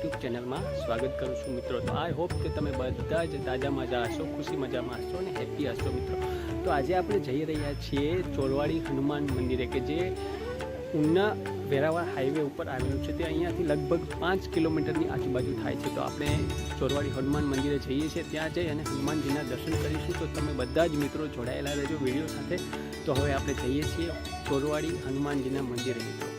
YouTube ચેનલમાં સ્વાગત કરું છું મિત્રો. તો આઈ હોપ કે તમે બધા જ તાજા મજા હશો, ખુશી મજામાં હશો અને હેપી હશો મિત્રો. તો આજે આપણે જઈ રહ્યા છીએ ચોરવાડી હનુમાન મંદિરે કે જે ઉના વેરાવળ હાઈવે ઉપર આવેલું છે. તે અહીંયાથી લગભગ પાંચ કિલોમીટરની આજુબાજુ થાય છે. તો આપણે ચોરવાડી હનુમાન મંદિરે જઈએ છીએ. ત્યાં જઈ અને હનુમાનજીના દર્શન કરીશું. તો તમે બધા જ મિત્રો જોડાયેલા રહેજો વીડિયો સાથે. તો હવે આપણે જઈએ છીએ ચોરવાડી હનુમાનજીના મંદિરે મિત્રો.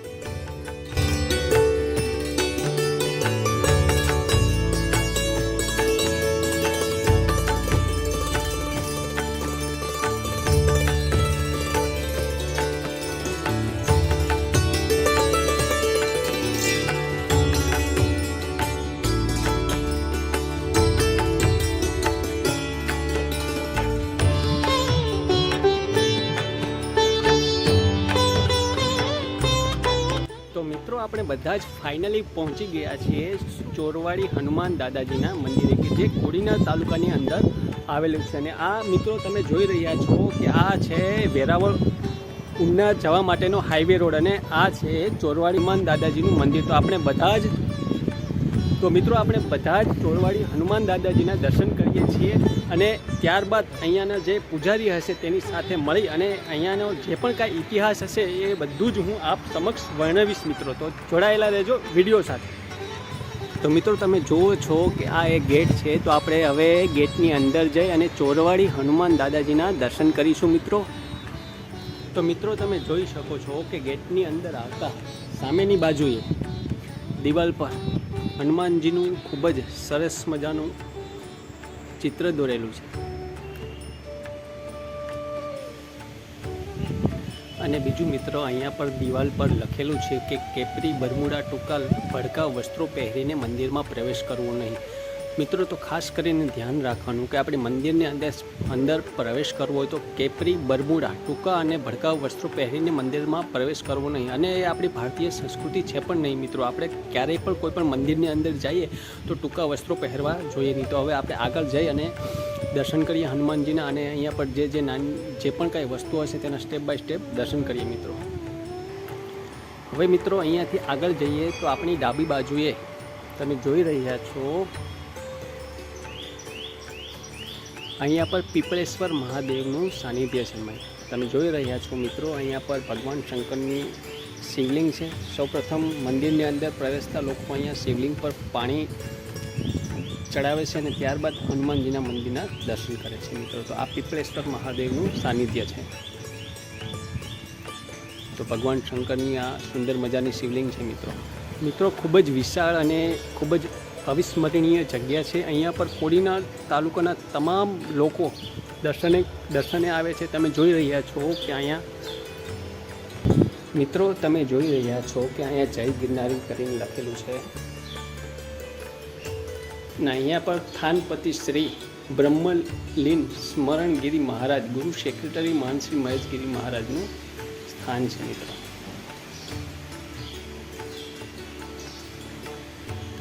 બધા જ ફાઇનલી પહોંચી ગયા છીએ ચોરવાડી હનુમાન દાદાજીના મંદિરે, કે જે કોડીના તાલુકાની અંદર આવેલું છે. અને આ મિત્રો તમે જોઈ રહ્યા છો કે આ છે વેરાવળ ઉના જવા માટેનો હાઈવે રોડ અને આ છે ચોરવાડી હનુમાન દાદાજીનું મંદિર. તો આપણે બધા જ, તો મિત્રો આપણે બધા જ ચોરવાડી હનુમાન દાદાજીના દર્શન કરીએ છીએ. અને ત્યારબાદ અહીંયાના જે પૂજારી હશે તેની સાથે મળી અને અહીંયાનો જે પણ કાંઈ ઇતિહાસ હશે એ બધું જ હું આપ સમક્ષ વર્ણવીશ મિત્રો. તો જોડાયેલા રહેજો વીડિયો સાથે. તો મિત્રો તમે જુઓ છો કે આ એક ગેટ છે, તો આપણે હવે ગેટની અંદર જઈ અને ચોરવાડી હનુમાન દાદાજીના દર્શન કરીશું મિત્રો. તો મિત્રો તમે જોઈ શકો છો કે ગેટની અંદર આવતા સામેની બાજુએ દિવાલ પર હનુમાનજીનું ખૂબ જ સરસ મજાનું ચિત્ર દોરેલું છે. અને બીજું મિત્રો, અહીંયા પર દિવાલ પર લખેલું છે કે કેપરી બરમુડા ટૂંકા ભડકા વસ્ત્રો પહેરીને મંદિરમાં પ્રવેશ કરવો નહીં. મિત્રો, તો ખાસ કરીને ધ્યાન રાખવાનું કે આપણે મંદિરની અંદર અંદર પ્રવેશ કરવો હોય તો કેપરી, બરમુડા, ટૂંકા અને ભડકાઉ વસ્ત્રો પહેરીને મંદિરમાં પ્રવેશ કરવો નહીં. અને એ આપણી ભારતીય સંસ્કૃતિ છે પણ નહીં મિત્રો. આપણે ક્યારેય પણ કોઈ પણ મંદિરની અંદર જઈએ તો ટૂંકા વસ્ત્રો પહેરવા જોઈએ નહીં. તો હવે આપણે આગળ જઈ અને દર્શન કરીએ હનુમાનજીના અને અહીંયા પર જે જે નાની, જે પણ કાંઈ વસ્તુઓ હશે તેના સ્ટેપ બાય સ્ટેપ દર્શન કરીએ મિત્રો. હવે મિત્રો, અહીંયાથી આગળ જઈએ તો આપણી ડાબી બાજુએ તમે જોઈ રહ્યા છો અહીંયા પર પીપળેશ્વર મહાદેવનું સાનિધ્ય છે તમે જોઈ રહ્યા છો મિત્રો, અહીંયા પર ભગવાન શંકરની શિવલિંગ છે. સૌપ્રથમ મંદિરની અંદર પ્રવેશતા લોકો અહીંયા શિવલિંગ પર પાણી ચડાવે છે અને ત્યારબાદ હનુમાનજીના મંદિરના દર્શન કરે છે મિત્રો. તો આ પીપળેશ્વર મહાદેવનું સાનિધ્ય છે. તો ભગવાન શંકરની આ સુંદર મજાની શિવલિંગ છે મિત્રો. મિત્રો, ખૂબ જ વિશાળ અને ખૂબ જ અવિસ્મરણીય જગ્યા છે. અહીંયા પર કોડીના તાલુકાના તમામ લોકો દર્શને દર્શને આવે છે. તમે જોઈ રહ્યા છો કે અહીંયા મિત્રો, તમે જોઈ રહ્યા છો કે અહીંયા જય ગિરનારી કરીને લખેલું છે. ને અહીંયા પર થાનપતિ શ્રી બ્રહ્મલીન સ્મરણગીરી મહારાજ, ગુરુ સેક્રેટરી માનશ્રી મહેશગીરી મહારાજનું સ્થાન છે, મિત્રો.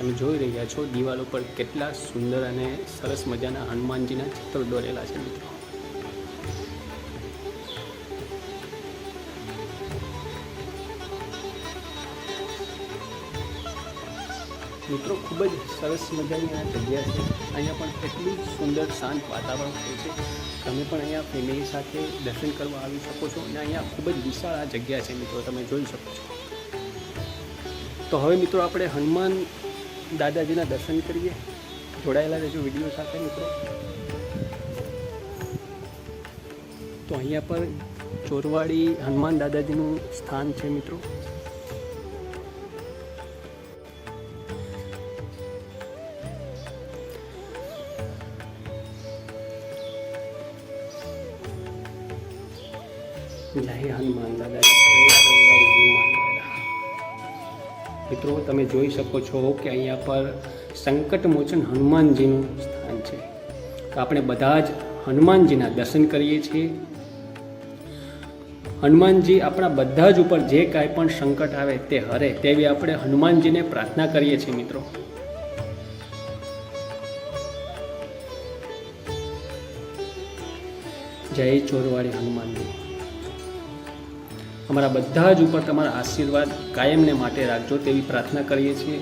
તમે જોઈ રહ્યા છો, દિવાલ ઉપર કેટલા સુંદર અને સરસ મજાના હનુમાનજીના ચિત્રો દોરેલા છે મિત્રો. મિત્રો, ખૂબ જ સરસ મજાની આ જગ્યા છે. અહીંયા પણ એટલું સુંદર શાંત વાતાવરણ હોય છે. તમે પણ અહીંયા ફેમિલી સાથે દર્શન કરવા આવી શકો છો અને અહીંયા ખૂબ જ વિશાળ આ જગ્યા છે મિત્રો, તમે જોઈ શકો છો. તો હવે મિત્રો, આપણે હનુમાન દાદાજીના દર્શન કરીએ. જોડાયેલા રહેજો વીડિયો સાથે, મિત્રો. તો અહીંયા પર ચોરવાડી હનુમાન દાદાજીનું સ્થાન છે, મિત્રો. જય હનુમાન દાદા મિત્રો, તમે જોઈ શકો છો કે અહીંયા પર સંકટમોચન હનુમાનજીનું સ્થાન છે. તો આપણે બધા જ હનુમાનજીના દર્શન કરીએ છીએ. હનુમાનજી આપણા બધા જ ઉપર જે કાંઈ પણ સંકટ આવે તે હરે તેવી આપણે હનુમાનજીને પ્રાર્થના કરીએ છીએ મિત્રો. જય ચોરવાડી હનુમાનજી. અમારા બધા જ ઉપર તમારા આશીર્વાદ કાયમને માટે રાખજો તેવી પ્રાર્થના કરીએ છીએ.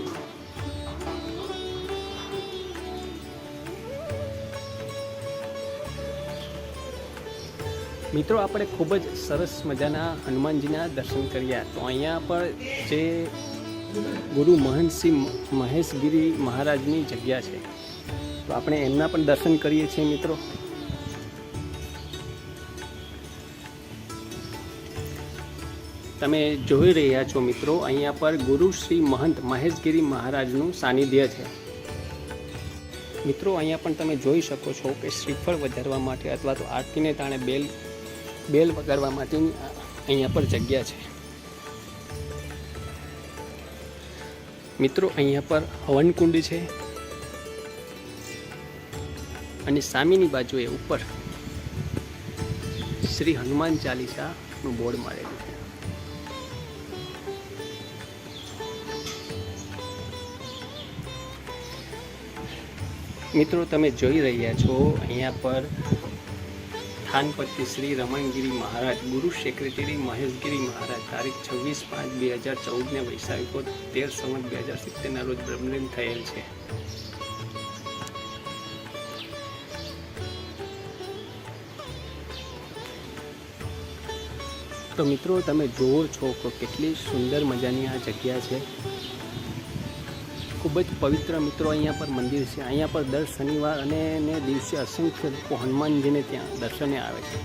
મિત્રો, આપણે ખૂબ જ સરસ મજાના હનુમાનજીના દર્શન કર્યા. તો અહીંયા પણ જે ગુરુ મહંતસિંહ મહેશગીરી મહારાજની જગ્યા છે. તો આપણે એમના પણ દર્શન કરીએ છીએ મિત્રો. તમે જોઈ રહ્યા છો મિત્રો, અહીંયા પર ગુરુ શ્રી મહંત મહેશગીરી મહારાજનું સાનિધ્ય છે. મિત્રો, અહીંયા પણ તમે જોઈ શકો છો કે શ્રીફળ વધારવા માટે અથવા તો આરતીને તાણે બેલ બેલ વગાડવા માટેની અહીંયા પર જગ્યા છે. મિત્રો, અહીંયા પર હવનકુંડ છે અને સામેની બાજુએ ઉપર શ્રી હનુમાન ચાલીસાનું બોર્ડ મારેલું છે. મિત્રો, તમે જોઈ રહ્યા છો, અહીંયા પર થાનપતિ શ્રી રમણગીરી મહારાજ, ગુરુ સેક્રેટરી મહેશગીરી મહારાજ, તારીખ છવ્વીસ પાંચ બે હજાર ચૌદને વૈશાખો તેર સમજ બે હજાર સિત્તેરના રોજ બ્રહ્મલીન થયેલ છે. તો મિત્રો, તમે જુઓ છો કે કેટલી સુંદર મજાની આ જગ્યા છે. જ પવિત્ર મિત્રો અહીંયા પર મંદિર છે. અહીંયા પર દર શનિવાર અને ને દિવસે અસંખ્ય લોકો હનુમાનજીને ત્યાં દર્શને આવે છે.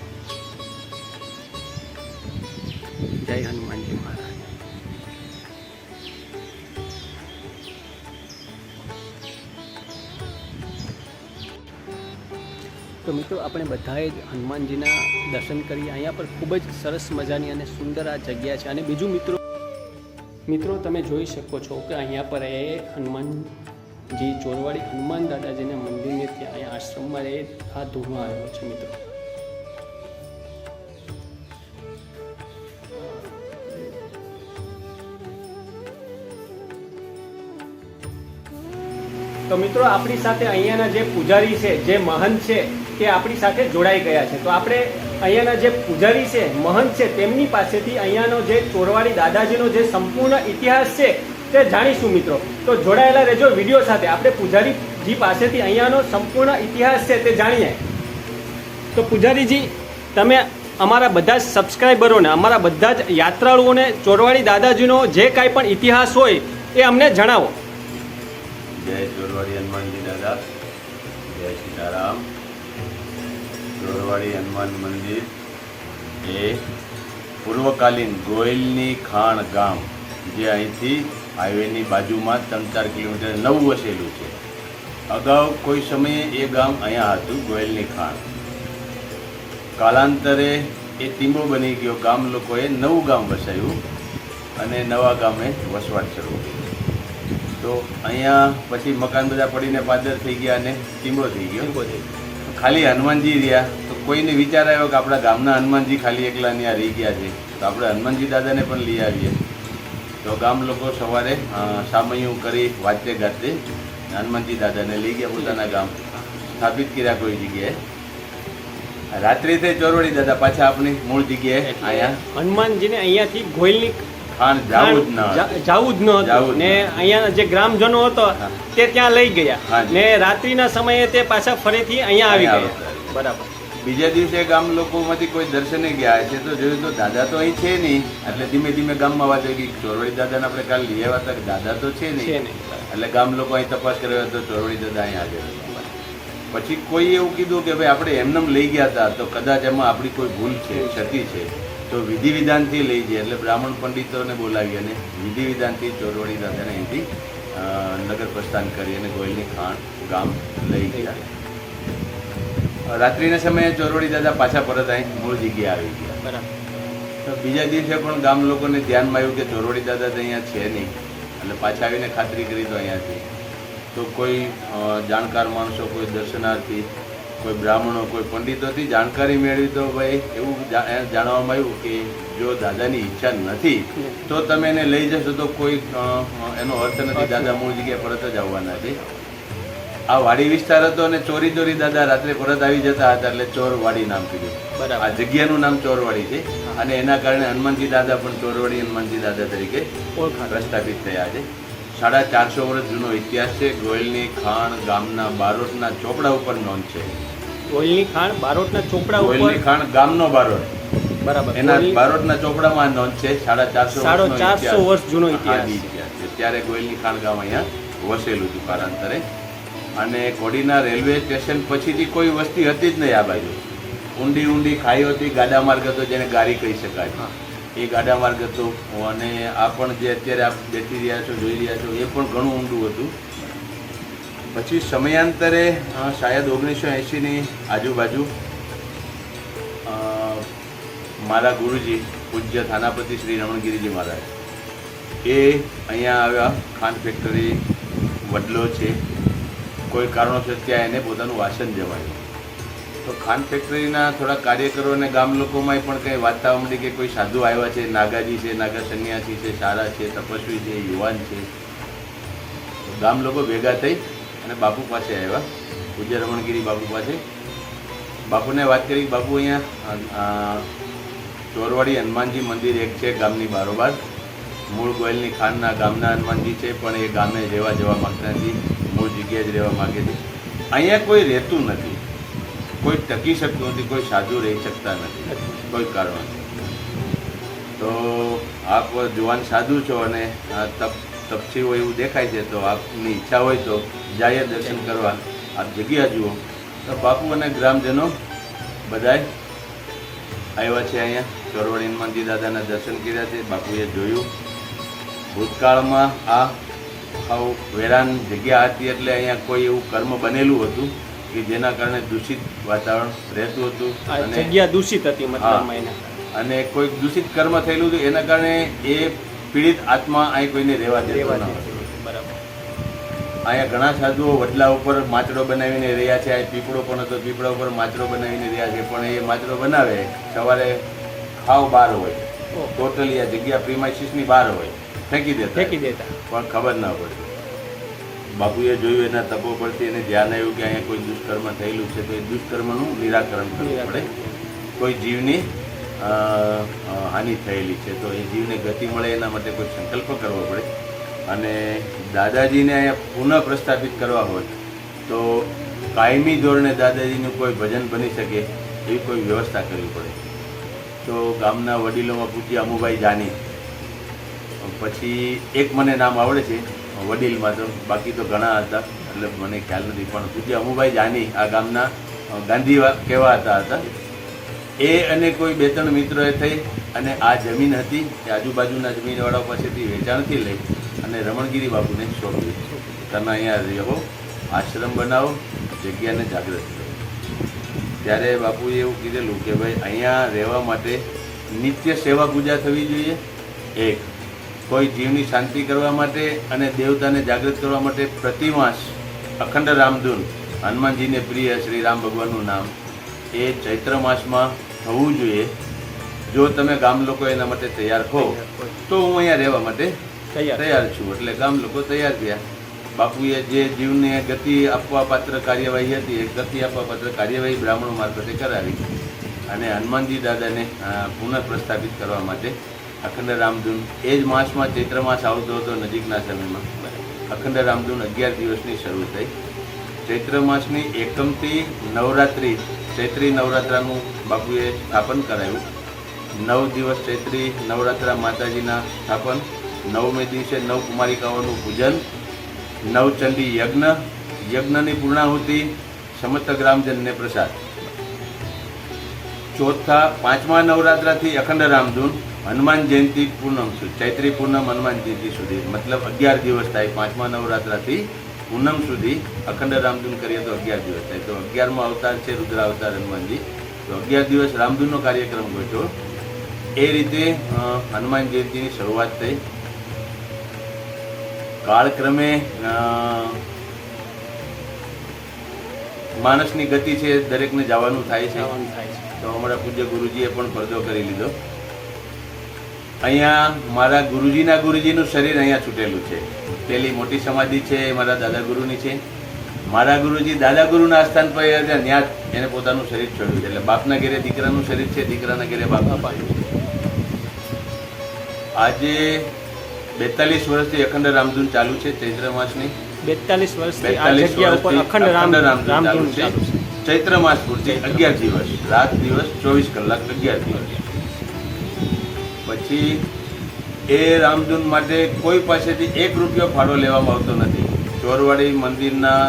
જય હનુમાનજી મહારાજ. તો મિત્રો, આપણે બધાએ જ હનુમાનજીના દર્શન કરીએ. અહીંયા પર ખૂબ જ સરસ મજાની અને સુંદર આ જગ્યા છે. અને બીજું મિત્રો મિત્રો, તમે જોઈ શકો છો કે અહીંયા પર એ હનુમાનજી ચોરવાડી હનુમાન દાદાજીના મંદિરને ત્યાં અહીંયા આશ્રમમાં એ આ ધોવા આવ્યો છે, મિત્રો. તો મિત્રો, આપણી સાથે અહીંયાના જે પૂજારી છે, જે મહંત છે તે આપણી સાથે જોડાઈ ગયા છે. તો આપણે અહીંયાના જે પૂજારી છે, મહંત છે, તેમની પાસેથી અહીંયાનો જે ચોરવાડી દાદાજીનો જે સંપૂર્ણ ઇતિહાસ છે, તે જાણીશું મિત્રો. તો જોડાયેલા રહેજો વીડિયો સાથે. આપણે પૂજારીજી પાસેથી અહીંયાનો સંપૂર્ણ ઇતિહાસ છે, તે જાણીએ. તો પૂજારીજી, તમે અમારા બધા જ સબસ્ક્રાઈબરોને અમારા બધા જ યાત્રાળુઓને, ચોરવાડી દાદાજીનો જે કાંઈ પણ ઇતિહાસ હોય, એ અમને જણાવો. જય ચોરવાડી હનુમાનજી દાદા, જય સીતારામ ચોરવાડી હનુમાન મંદિર એ પૂર્વકાલીન ગોયલની ખાણ ગામ, જે અહીંથી હાઈવેની બાજુમાં ત્રણ ચાર કિલોમીટર નવું વસેલું છે. અગાઉ કોઈ સમયે એ ગામ અહીંયા હતું, ગોયલની ખાણ. કાલાંતરે એ ટીમો બની ગયો. ગામ લોકોએ નવું ગામ વસાવ્યું અને નવા ગામે વસવાટ શરૂ કર્યો તો અહીંયા પછી મકાન બધા પડીને પાદર થઈ ગયા અને ટીમડો થઈ ગયો. ખાલી હનુમાનજી રહ્યા. તો કોઈને વિચાર આવ્યો કે આપણા ગામના હનુમાનજી ખાલી એકલા ત્યાં રહી ગયા છે. તો આપણે હનુમાનજી દાદાને પણ લઈ આવીએ. તો ગામ લોકો સવારે સામયું કરી વાતે ગાતે હનુમાનજી દાદાને લઈ ગયા પોતાના ગામ. સ્થાપિત કર્યા કોઈ જગ્યાએ. રાત્રિ તે ચોરવડી દાદા પાછા આપણી મૂળ જગ્યાએ અહીંયા. હનુમાનજીને અહીંયાથી ગોયલની ખાણ જાવું જ ન જાવું જ ન હતું. ને અહીંયા જે ગ્રામજનો હતો તે ત્યાં લઈ ગયા. ને રાત્રિના સમયે તે પાછા ફરીથી અહીંયા આવી ગયા. બરાબર. બીજા દિવસે ગામ લોકોમાંથી કોઈ દર્શને ગયા છે તો જોયું તો દાદા તો અહીં છે નહીં. એટલે ધીમે ધીમે ગામમાં વાત આવી ગઈ ચોરવડી દાદાને આપણે કાલ લઈ આવ્યા હતા દાદા તો છે નહીં. એટલે ગામ લોકો અહીં તપાસ કર્યો તો ચોરવડી દાદા અહીં હાજર પછી કોઈ એવું કીધું કે ભાઈ આપણે એમને લઈ ગયા હતા તો કદાચ એમાં આપણી કોઈ ભૂલ છે. ક્ષતિ છે. તો વિધિ વિધાનથી લઈ જઈએ એટલે બ્રાહ્મણ પંડિતોને બોલાવી અને વિધિ વિધાનથી ચોરવડી દાદાને અહીંથી નગર પ્રસ્થાન કરી અને ગોયલની ખાણ ગામ લઈ ગયા. રાત્રિના સમયે ચોરવડી દાદા પાછા પરત અહીં મૂળ જગ્યાએ આવી ગયા. બરાબર. તો બીજા દિવસે પણ ગામ લોકોને ધ્યાનમાં આવ્યું કે ચોરવડી દાદા તો અહીંયા છે નહીં. એટલે પાછા આવીને ખાતરી કરી તો અહીંયાથી તો કોઈ જાણકાર માણસો કોઈ દર્શનાર્થી કોઈ બ્રાહ્મણો કોઈ પંડિતોથી જાણકારી મેળવી તો ભાઈ એવું જાણવામાં આવ્યું કે જો દાદાની ઈચ્છા નથી તો તમે એને લઈ જશો તો કોઈ એનો અર્થ નથી. દાદા મૂળ જગ્યાએ પરત જ આવવાના છે. આ વાડી વિસ્તાર હતો અને ચોરી ચોરી દાદા રાત્રે પરત આવી જતા હતા એટલે ચોરવાડી નામ કીધું. આ જગ્યાનું નામ ચોરવાડી છે અને એના કારણે હનુમાનજી દાદા પણ ચોરવાડી હનુમાનજી દાદા તરીકે પ્રસ્થાપિત થયા છે. સાડા ચારસો વર્ષ જૂનો ઇતિહાસ છે. ગોયલની ખાણ ગામના બારોટના ચોપડા ઉપર નોંધ છે. ગોયલની ખાણ બારોટના ચોપડા ઉપર ખાણ ગામનો બારોટ. બરાબર. એના બારોટના ચોપડામાં નોંધ છે સાડા ચારસો સાડો ચારસો વર્ષ જૂનો ઇતિહાસ. છે. ત્યારે ગોયલની ખાણ ગામ અહીંયા વસેલું હતું કારાંતરે. અને કોડીના રેલવે સ્ટેશન પછીથી કોઈ વસ્તી હતી જ નહીં આ બાજુ. ઊંડી ઊંડી ખાઈઓ હતી ગાડા માર્ગ હતો જેને ગારી કહી શકાય. એ ગાડા માર્ગ હતો. અને આ પણ જે અત્યારે આપ બેસી રહ્યા છો જોઈ રહ્યા છો એ પણ ઘણું ઊંડું હતું. પછી સમયાંતરે શાયદ ઓગણીસો એંશીની આજુબાજુ મારા ગુરુજી, પૂજ્ય થાનાપતિ શ્રી રમણગીરીજી મહારાજ. એ અહીંયા આવ્યા, ખાંડ ફેક્ટરી વડલો છે. કોઈ કારણોસર ત્યાં એને પોતાનું વાસન જમાયું તો ખાંડ ફેક્ટરીના થોડા કાર્યકરો અને ગામ લોકોમાં પણ કંઈ થવા માંડી કે કોઈ સાધુ આવ્યા છે, નાગાજી છે, નાગા સંન્યાસી છે, સારા છે, તપસ્વી છે, યુવાન છે. ગામ લોકો ભેગા થઈ અને બાપુ પાસે આવ્યા. પૂજ્ય રમણગીરી બાપુ પાસે બાપુને વાત કરી, બાપુ અહીંયા ચોરવાડી હનુમાનજી મંદિર એક છે ગામની બારોબાર. મૂળ ગોયલની ખાનના ગામના હનુમાનજી છે, પણ એ ગામે રહેવા જવા માગતા નથી મૂળ જગ્યાએ જ રહેવા માગે છે. અહીંયા કોઈ રહેતું નથી, કોઈ ટકી શકતું નથી, કોઈ સાધુ રહી શકતા નથી, કોઈ કારણ તો આપ જુવાન સાધુ છો અને તપ તપસી હોય એવું દેખાય છે, તો આપની ઈચ્છા હોય તો જાય દર્શન કરવા. આપ જગ્યા જુઓ. તો બાપુ અને ગ્રામજનો બધાય આવ્યા છે અહીંયા. ચોરવાડી હનુમાનજી દાદાના દર્શન કર્યા છે. બાપુએ જોયું. ભૂતકાળમાં આ આવું વેરાન જગ્યા હતી એટલે અહીંયા કોઈ એવું કર્મ બનેલું હતું કે જેના કારણે દૂષિત વાતાવરણ રહેતું હતું અને જગ્યા દૂષિત હતી મતલબ અને કોઈ દૂષિત કર્મ થયેલું હતું એના કારણે એ પીડિત આત્મા અહીં કોઈને રહેવા દેતો ન. હતો. અહીંયા ઘણા સાધુઓ વડલા ઉપર માચડો બનાવીને રહ્યા છે આ પીપળો પણ હતો પીપળા ઉપર માચડો બનાવીને રહ્યા છે પણ એ માચડો બનાવે સવારે ખાવ બહાર હોય. ટોટલી આ જગ્યા પ્રીમાઇસીસની બહાર હોય. ફેંકી દેતા. ફેંકી દેતા. પણ ખબર ના પડતી બાપુએ જોયું એના તપો પરથી એને ધ્યાન આવ્યું કે અહીંયા કોઈ દુષ્કર્મ થયેલું છે તો એ દુષ્કર્મનું નિરાકરણ કરવું પડે. કોઈ જીવની હાનિ થયેલી છે તો એ જીવને ગતિ મળે એના માટે કોઈ સંકલ્પ કરવો પડે. અને દાદાજીને પુનઃ પ્રસ્થાપિત કરવા હોય તો કાયમી ધોરણે દાદાજીનું કોઈ ભજન બની શકે એવી કોઈ વ્યવસ્થા કરવી પડે. તો ગામના વડીલોમાં પૂછી અમુભાઈ જાની. પછી એક મને નામ આવડે છે, વડીલમાં તો, બાકી તો ઘણા હતા, એટલે મને ખ્યાલ નથી, પણ પૂજ્ય અમુભાઈ જાની આ ગામના ગાંધી કેવા હતા હતા? એ અને કોઈ બે ત્રણ મિત્રોએ થઈ અને આ જમીન હતી, એ આજુબાજુના જમીનવાળાઓ પાસેથી વેચાણથી લઈ અને રમણગીરી બાપુને સોંપ્યું તમે અહીંયા રહો, આશ્રમ બનાવો, જગ્યાને જાગૃત કરો. ત્યારે બાપુએ એવું કીધેલું કે ભાઈ, અહીંયા રહેવા માટે નિત્ય સેવા પૂજા થવી જોઈએ. એક, કોઈ જીવની શાંતિ કરવા માટે અને દેવતાને જાગૃત કરવા માટે પ્રતિમાસ અખંડ રામધૂન, હનુમાનજીને પ્રિય શ્રી રામ ભગવાનનું નામ, એ ચૈત્ર માસમાં થવું જોઈએ. જો તમે ગામ લોકો એના માટે તૈયાર હો, તો હું અહીંયા રહેવા માટે તૈયાર છું. એટલે ગામ લોકો તૈયાર થયા. બાપુએ જે જીવને ગતિ આપવા પાત્ર કાર્યવાહી હતી, એ ગતિ આપવા પાત્ર કાર્યવાહી બ્રાહ્મણો મારફતે કરાવી. અને હનુમાનજી દાદાને પુનઃપ્રસ્થાપિત પુનઃ પ્રસ્થાપિત કરવા માટે અખંડ રામધૂન, એ જ માસમાં ચૈત્ર માસ આવતો હતો નજીકના સમયમાં. અખંડ રામધૂન અગિયાર દિવસની શરૂ થઈ. ચૈત્ર માસની એકમથી નવરાત્રિ, ચૈત્રી નવરાત્રાનું બાપુએ સ્થાપન કરાયું. નવ દિવસ ચૈત્રી નવરાત્રા માતાજીના સ્થાપન નવમે દિવસે નવ કુમારિકાઓનું પૂજન, નવચંડી યજ્ઞ, યજ્ઞની પૂર્ણાહુતિ, સમસ્ત ગ્રામજનને પ્રસાદ. ચોથા, પાંચમા નવરાત્રાથી અખંડ રામધૂન, હનુમાન જયંતિ પૂનમ સુધી ચૈત્રી પૂનમ હનુમાન જયંતિ સુધી, મતલબ અગિયાર દિવસ થાય પાંચમા નવરાત્રાથી પૂનમ સુધી અખંડ રામધૂન કરીએ તો અગિયાર દિવસ થાય. તો અગિયારમો અવતાર છે રુદ્ર અવતાર હનુમાનજી. તો અગિયાર દિવસ રામધૂનનો કાર્યક્રમ ગોઠવ્યો. એ રીતે હનુમાન જયંતિની શરૂઆત થઈ. કાળક્રમે માણસની ગતિ છે દરેકને જવાનું થાય છે. તો અમારા પૂજ્ય ગુરુજીએ પણ પડદો કરી લીધો. અહીંયા મારા ગુરુજીના ગુરુજીનું શરીર અહીંયા છૂટેલું છે. પેલી મોટી સમાધિ છે એ મારા દાદા ગુરુની છે. મારા ગુરુજી દાદા ગુરુના આસ્થાન પર ત્યાં એને પોતાનું શરીર છોડ્યું છે. એટલે બાપના ઘેરે દીકરાનું શરીર છે દીકરાના ઘેરે બાપનું પાડ્યું છે. આજે બેતાલીસ વર્ષથી અખંડ રામધૂન ચાલુ છે ચૈત્ર માસની. બેતાલીસ વર્ષથી આ જગ્યા ઉપર અખંડ રામધૂન ચાલુ છે. ચૈત્ર માસ પૂરતી અગિયાર દિવસ રાત દિવસ ચોવીસ કલાક અગિયાર દિવસ. પછી એ રામધૂન માટે કોઈ પાસેથી એક રૂપિયો ફાળો લેવામાં આવતો નથી. ચોરવાડી મંદિરના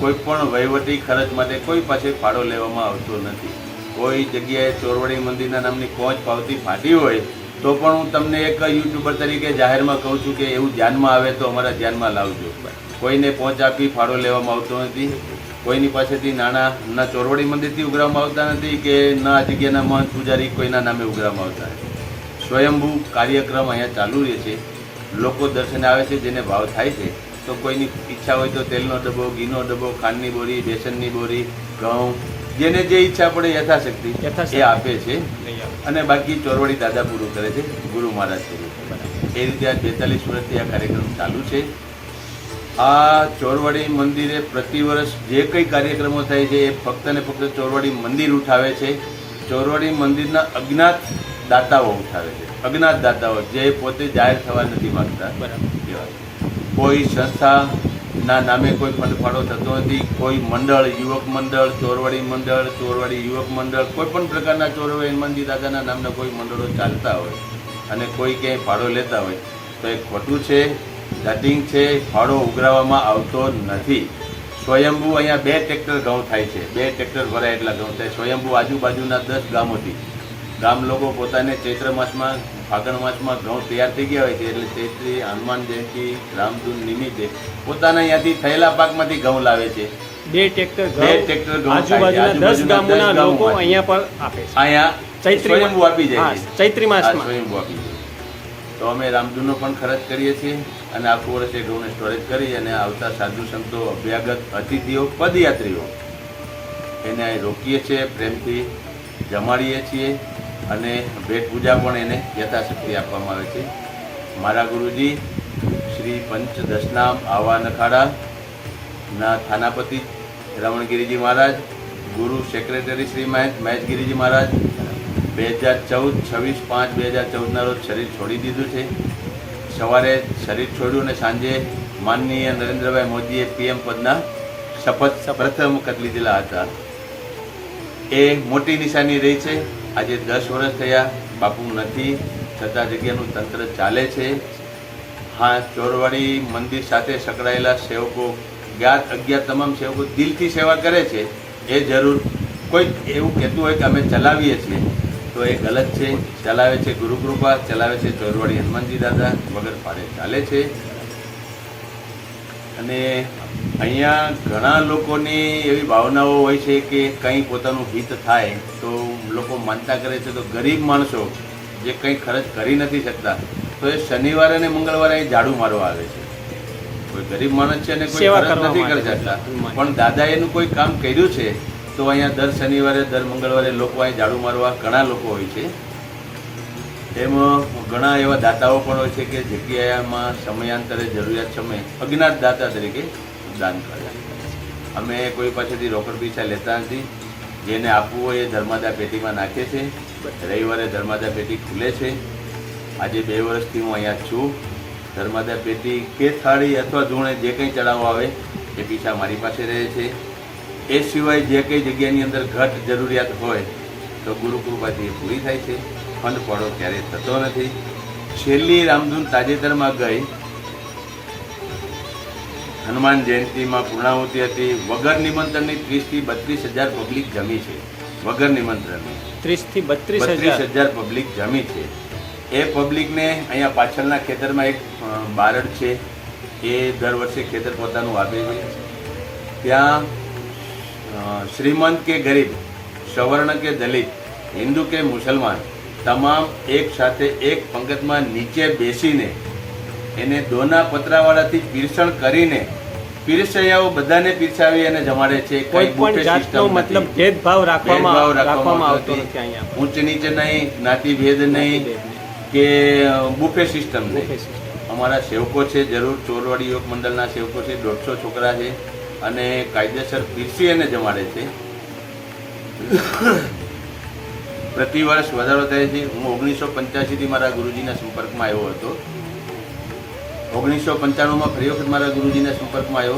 કોઈ પણ વહીવટી ખર્ચ માટે કોઈ પાસે ફાળો લેવામાં આવતો નથી. કોઈ જગ્યાએ ચોરવાડી મંદિરના નામની કોચ પાવતી ફાટી હોય તો પણ હું તમને એક યુટ્યુબર તરીકે જાહેરમાં કહું છું કે એવું ધ્યાનમાં આવે તો અમારા ધ્યાનમાં લાવજો. કોઈને પહોંચ આપી ફાળો લેવામાં આવતો નથી. કોઈની પાસેથી નાણાં ના ચોરવડી મંદિરથી ઉઘરાવવામાં આવતા નથી કે ના જગ્યાના મહંત પૂજારી કોઈના નામે ઉઘરાવવામાં આવતા નથી. સ્વયંભૂ કાર્યક્રમ અહીંયા ચાલુ રહે છે. લોકો દર્શને આવે છે જેને ભાવ થાય છે. તો કોઈની ઈચ્છા હોય તો તેલનો ડબ્બો ઘીનો ડબ્બો ખાંડની બોરી બેસનની બોરી ઘઉં જેને જે ઈચ્છા પડે યથાશક્તિ. એ આપે છે. અને બાકી ચોરવાડી દાદા પૂરું કરે છે. ગુરુ મહારાજ પૂરું કરે એ રીતે આ બેતાલીસ વર્ષથી આ કાર્યક્રમ ચાલુ છે. આ ચોરવાડી મંદિરે પ્રતિ વર્ષ જે કંઈ કાર્યક્રમો થાય છે એ ફક્ત ને ફક્ત ચોરવાડી મંદિર ઉઠાવે છે. ચોરવાડી મંદિરના અજ્ઞાત દાતાઓ ઉઠાવે છે. અજ્ઞાત દાતાઓ જે પોતે જાહેર થવા નથી માંગતા. બરાબર. કોઈ કોઈ સંસ્થાના નામે કોઈ ફંડફાળો થતો નથી. કોઈ મંડળ, યુવક મંડળ, ચોરવાડી મંડળ, ચોરવાડી યુવક મંડળ, કોઈ પણ પ્રકારના ચોરવાડી મંદિર દાદાના નામના કોઈ મંડળો ચાલતા હોય અને કોઈ ક્યાંય ફાળો લેતા હોય. તો એ ખોટું છે ડટિંગ છે, ફાળો ઉઘરાવવામાં આવતો નથી. સ્વયંભૂ અહીંયા બે ટ્રેક્ટર ઘઉં થાય છે. બે ટ્રેક્ટર ભરાય એટલા ઘઉં થાય. સ્વયંભૂ આજુબાજુના દસ ગામોથી. ગામ લોકો પોતાને ચૈત્ર માસમાં ફાગણ માસમાં ઘઉં તૈયાર થઈ ગયા હોય છે એટલે ચૈત્રી હનુમાન જયંતિ રામધૂન નિમિત્તે પોતાના અહીંયાથી થયેલા પાકમાંથી ઘઉં લાવે છે. બે ટ્રેક્ટર બે ટ્રેક્ટર ઘઉં આજુબાજુના દસ ગામોના લોકો અહીંયા પર આપે છે. અહીંયા ચૈત્રી સ્વયંભૂ આપી જાય છે. ચૈત્રી માસમાં. સ્વયંભૂ આપી જાય તો અમે રામધૂનનો પણ ખર્ચ કરીએ છીએ અને આખું વર્ષ એ ઘઉંને સ્ટોરેજ કરી અને આવતા સાધુ સંતો અભ્યાગત અતિથિઓ પદયાત્રીઓ એને રોકીએ છીએ પ્રેમથી જમાડીએ છીએ. અને ભેટ પૂજા પણ એને યથાશક્તિ આપવામાં આવે છે. મારા ગુરુજી, શ્રી પંચ દશનામ આવા નખાડા ના થાનાપતિ રમણગીરીજી મહારાજ, ગુરુ સેક્રેટરી શ્રી મહેશ, મહેશગીરીજી મહારાજ, બે હજાર ચૌદ, છવ્વીસ પાંચ બે હજાર ચૌદના રોજ શરીર છોડી દીધું છે. સવારે શરીર છોડ્યું અને સાંજે માનનીય નરેન્દ્રભાઈ મોદીએ પીએમ પદના શપથ પ્રથમ વખત લીધેલા હતા. એ મોટી નિશાની રહી છે. આજે દસ વર્ષ થયા, બાપુ નથી, છતાં જગ્યાનું તંત્ર ચાલે છે. હા, ચોરવાડી મંદિર સાથે સંકળાયેલા સેવકો જ્ઞાત અજ્ઞાત તમામ સેવકો દિલથી સેવા કરે છે. એ જરૂર કોઈ એવું કહેતું હોય કે અમે ચલાવીએ છીએ, તો એ ગલત છે. ચલાવે છે ગુરુકૃપા, ચલાવે છે ચોરવાડી હનુમાનજી દાદા, વગર પાડે ચાલે છે. અને અહીંયા ઘણા લોકોની એવી ભાવનાઓ હોય છે કે કંઈ પોતાનું હિત થાય તો લોકો માનતા કરે છે તો ગરીબ માણસો જે કંઈ ખર્ચ કરી નથી શકતા તો એ શનિવારે અને મંગળવારે એ ઝાડુ મારવા આવે છે. કોઈ ગરીબ માણસ છે અને કોઈ ખર્ચ નથી કરી શકતા. પણ દાદા એનું કોઈ કામ કર્યું છે તો અહીંયા દર શનિવારે દર મંગળવારે લોકો અહીં ઝાડુ મારવા ઘણા લોકો હોય છે. એમાં ઘણા એવા દાતાઓ પણ હોય છે કે જગ્યામાં સમયાંતરે જરૂરિયાત સમયે અજ્ઞાત દાતા તરીકે દાન કર્યા અમે કોઈ પાસેથી રોકડ પૈસા લેતા નથી. જેને આપવું હોય એ ધર્માદા પેટીમાં નાખે છે. રવિવારે ધર્માદા પેટી ખુલે છે. આજે બે વર્ષથી હું અહીંયા છું. ધર્માદા પેટી કે થાળી અથવા ધૂણે જે કંઈ ચડાવવા આવે એ પીછા મારી પાસે રહે છે. એ સિવાય જે કંઈ જગ્યાની અંદર ઘટ જરૂરિયાત હોય તો ગુરુકૃપાથી એ પૂરી થાય છે. ફંડ પડો ક્યારેય થતો નથી. છેલ્લી રામધૂન તાજેતરમાં ગઈ હનુમાન જયંતિમાં પૂર્ણાહુતિ હતી. વગર નિમંત્રણની ત્રીસથી બત્રીસ હજાર પબ્લિક જમી છે. વગર નિમંત્રણની. ત્રીસથી બત્રીસ બત્રીસ હજાર પબ્લિક જમી છે. એ પબ્લિકને અહીંયા પાછળના ખેતરમાં એક બારડ છે. એ દર વર્ષે ખેતર પોતાનું આપે છે. ત્યાં શ્રીમંત કે ગરીબ સવર્ણ કે દલિત હિન્દુ કે મુસલમાન તમામ એક સાથે એક પંગતમાં નીચે બેસીને એને દોના પતરાવાળાથી પીરસણ કરીને પીરસૈયાઓ બધાને પીરસાવી અને જમાડે છે. કોઈ પણ જાતનો મતલબ ભેદભાવ રાખવામાં રાખવામાં આવતો નથી. નથી અહીંયા. ઊંચ નીચે નહીં જ્ઞાતિ ભેદ નહીં કે બુફે સિસ્ટમ નહીં. અમારા સેવકો છે જરૂર ચોરવાડી યોગ મંડળના સેવકો છે દોઢસો છોકરા છે અને કાયદેસર પીરસી અને જમાડે છે. પ્રતિ વર્ષ વધારો થાય છે. હું ઓગણીસો પંચ્યાસીથી મારા ગુરુજીના સંપર્કમાં આવ્યો હતો. ઓગણીસો પંચાણુંમાં ફરી વખત મારા ગુરુજીના સંપર્કમાં આવ્યો.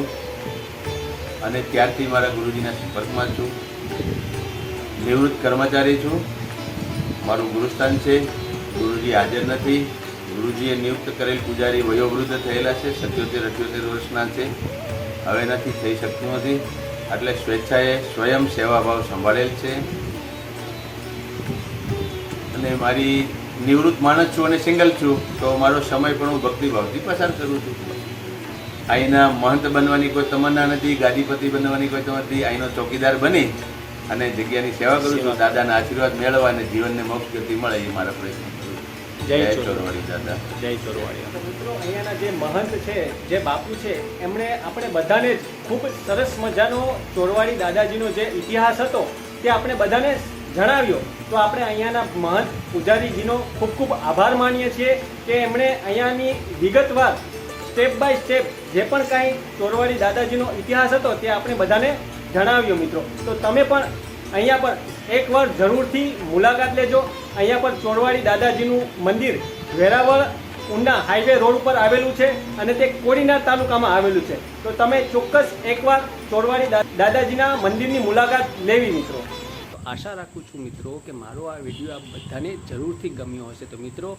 અને ત્યારથી મારા ગુરુજીના સંપર્કમાં છું. નિવૃત્ત કર્મચારી છું. મારું ગુરુસ્થાન છે. ગુરુજી હાજર નથી. ગુરુજીએ નિયુક્ત કરેલ પૂજારી વયોવૃદ્ધ થયેલા છે. સત્યોતેર, અઠ્યોતેર વર્ષના છે. હવે નથી થઈ શકતું નથી. એટલે સ્વેચ્છાએ સ્વયં સેવાભાવ સંભાળેલ છે. અને મારી નિવૃત્ત માણસ છું અને સિંગલ છું તો મારો સમય પણ હું ભક્તિભાવથી પસાર કરું છું. અહીંના મહંત બનવાની કોઈ તમન્ના નથી ગાદીપતિ બનવાની કોઈ તમન્ના નથી અહીંનો ચોકીદાર બની અને જગ્યાની સેવા કરું છું દાદાના આશીર્વાદ મેળવવા અને જીવનને મોક્ષ ગતિ મળે એ મારા પ્રયત્ન જય. ચોરવાડી. દાદા. જય ચોરવાડી. મિત્રો અહીંયાના જે મહંત છે જે બાપુ છે એમણે આપણે બધાને જ ખૂબ સરસ મજાનો ચોરવાડી દાદાજીનો જે ઇતિહાસ હતો તે આપણે બધાને જણાવ્યો. તો આપણે અહીંયાના મહંત પૂજારીજીનો ખૂબ ખૂબ આભાર માનીએ છીએ કે એમણે અહીંયાની વિગતવાર સ્ટેપ બાય સ્ટેપ જે પણ કાંઈ ચોરવાડી દાદાજીનો ઇતિહાસ હતો તે આપણે બધાને જણાવ્યો મિત્રો. તો તમે પણ અહીંયા પર એકવાર જરૂરથી મુલાકાત લેજો. અહીંયા પર ચોરવાડી દાદાજીનું મંદિર વેરાવળ ઊંડા હાઈવે રોડ ઉપર આવેલું છે અને તે કોડીનાર તાલુકામાં આવેલું છે. તો તમે ચોક્કસ એકવાર ચોરવાડી દાદાજીના મંદિરની મુલાકાત લેવી મિત્રો. આશા રાખું છું મિત્રો કે મારો આ વીડિયો આ બધાને જરૂરથી ગમ્યો હશે. તો મિત્રો,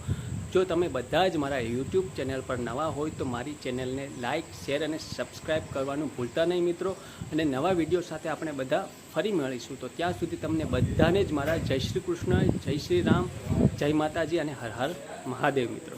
જો તમે બધા જ મારા યુટ્યુબ ચેનલ પર નવા હોય તો મારી ચેનલને લાઇક શેર અને સબસ્ક્રાઈબ કરવાનું ભૂલતા નહીં મિત્રો. અને નવા વીડિયો સાથે આપણે બધા ફરી મળીશું. તો ત્યાં સુધી તમને બધાને જ મારા જય શ્રી કૃષ્ણ, જય શ્રી રામ, જય માતાજી અને હર હર મહાદેવ મિત્રો.